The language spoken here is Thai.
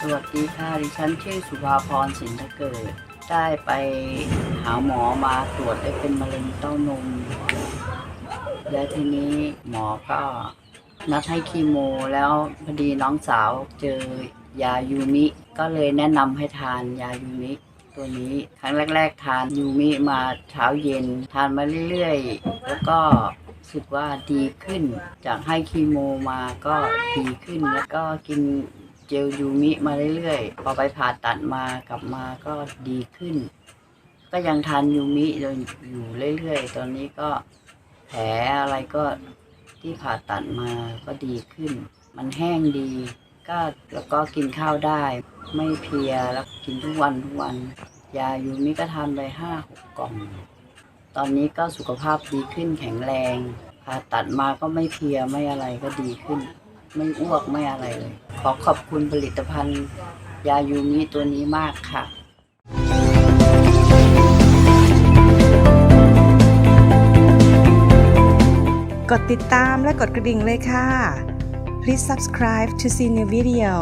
สวัสดีค่ะ ดิฉันชื่อสุภาพรสินทเกิด ได้ไปหาหมอมาตรวจได้เป็นมะเร็งเต้านม และทีนี้หมอก็นัดให้คีโม แล้วพอดีน้องสาวเจอยายูมิ ก็เลยแนะนำให้ทานยายูมิ ตัวนี้ครั้งแรก ๆ ทานยูมิมาเช้าเย็น ทานมาเรื่อยๆ แล้วก็รู้สึกว่าดีขึ้น จากให้คีโมมาก็ดีขึ้นแล้วก็กิน เจลยูมิมาเรื่อยๆ พอไปผ่าตัดมากลับมาก็ดีขึ้น ก็ยังทานยูมิอยู่เรื่อยๆ ตอนนี้ก็แผลอะไรก็ที่ผ่าตัดมาก็ดีขึ้น มันแห้งดี ก็แล้วก็กินข้าวได้ ไม่เพียแล้วกินทุกวันทุกวัน ยายูมิก็ทานไปห้าหกกล่อง ตอนนี้ก็สุขภาพดีขึ้นแข็งแรงผ่าตัดมาก็ไม่เพียไม่อะไรก็ดีขึ้น ไม่อ้วกไม่อะไรเลย ขอขอบคุณผลิตภัณฑ์ ยายูมิตัวนี้มากค่ะกดติดตามและกดกระดิ่งเลยค่ะ Please subscribe to see new video